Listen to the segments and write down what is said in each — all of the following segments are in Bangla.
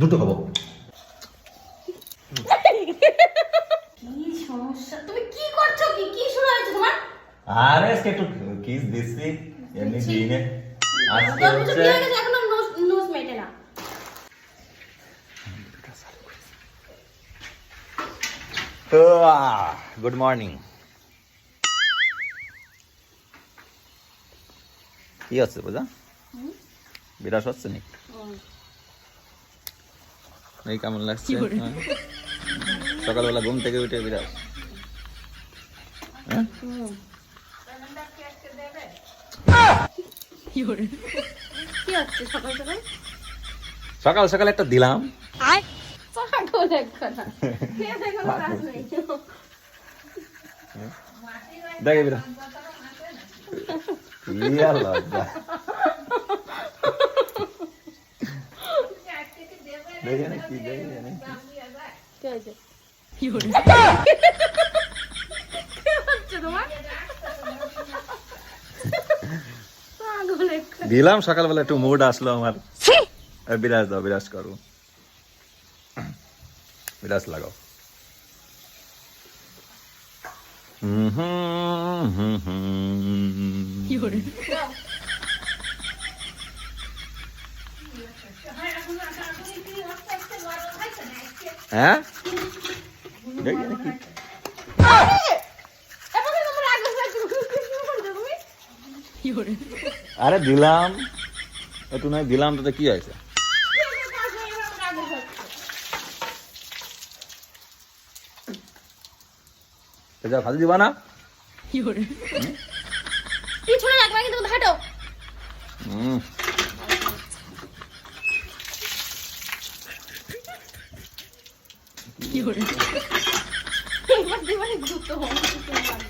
দুটো খাব। আরে আজকে একটু কিস দিচ্ছি। এমনি দিনে। আজকে হচ্ছে বিয়ে এখনও নোজ নোজ মেটে না। গুড মর্নিং কি হচ্ছে বোঝা বিরাস হচ্ছে নি এই কেমন লাগছে? হ্যাঁ? সকালবেলা ঘুম থেকে উঠে বিরাস হ্যাঁ? কি সকাল সকাল? সকাল সকাল একটা দিলাম। দেখো না। দেখে বিরা লজ্জা দেখে না কি দেখে না কি হয়েছে কি হচ্ছে তোমার দিলাম সকালবেলা একটু মুড আসলো আমার। বিরাজ দাও বিরাজ করো। বিরাজ লাগাও। হুম হুম হুম হুম। হ্যাঁ? কি? কি আরে দিলাম। একটু নয় দিলাম তাতে কি হয়েছে? এটা খালি দিবা না। পিছনে রাখবা কিন্তু হাঁটো হুম।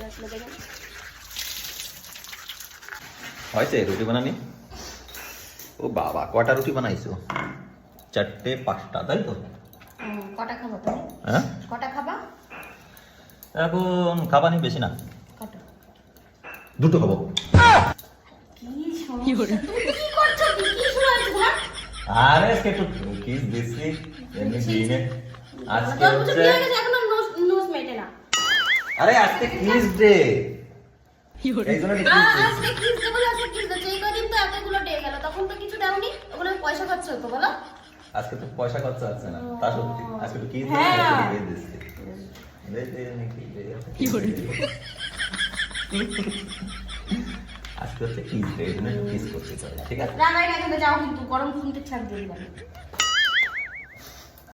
আসলে দেখেন হয়েছে রুটি বানানি? ও বাবা কটা রুটি বানাইছো? চারটে পাঁচটা তাই তো? হুম, কটা খাব হ্যাঁ? কটা খাবা? এখন খাবানি বেশি না। দুটো খাব। কি কি করছ? কি কি শুরু হয়েছে তোমার আরে একটু কিস দিচ্ছি এমনি দিনে আজকে হচ্ছে বিয়ে গেছে এখনও নোজ নোজ মেটে না। আরে আজকে কিস ডে। এই জন্য আজকে কিস দেবো আজকে কিস দেবো এই কদিন তো এতগুলো ডে গেল তখন তো কিছু দাওনি ওগুলো পয়সা খরচ হতো বলো। আজকে তো পয়সা খরচা হচ্ছে না তা সত্যি। আজকে তো কিস হ্যাঁ। আজকে হচ্ছে কিস ডে এই জন্য কিস করতে চাই। ঠিক আছে? রান্নায় না খেতে যাও কিন্তু গরম শুনতে ছাড় দিয়ে দিলাম।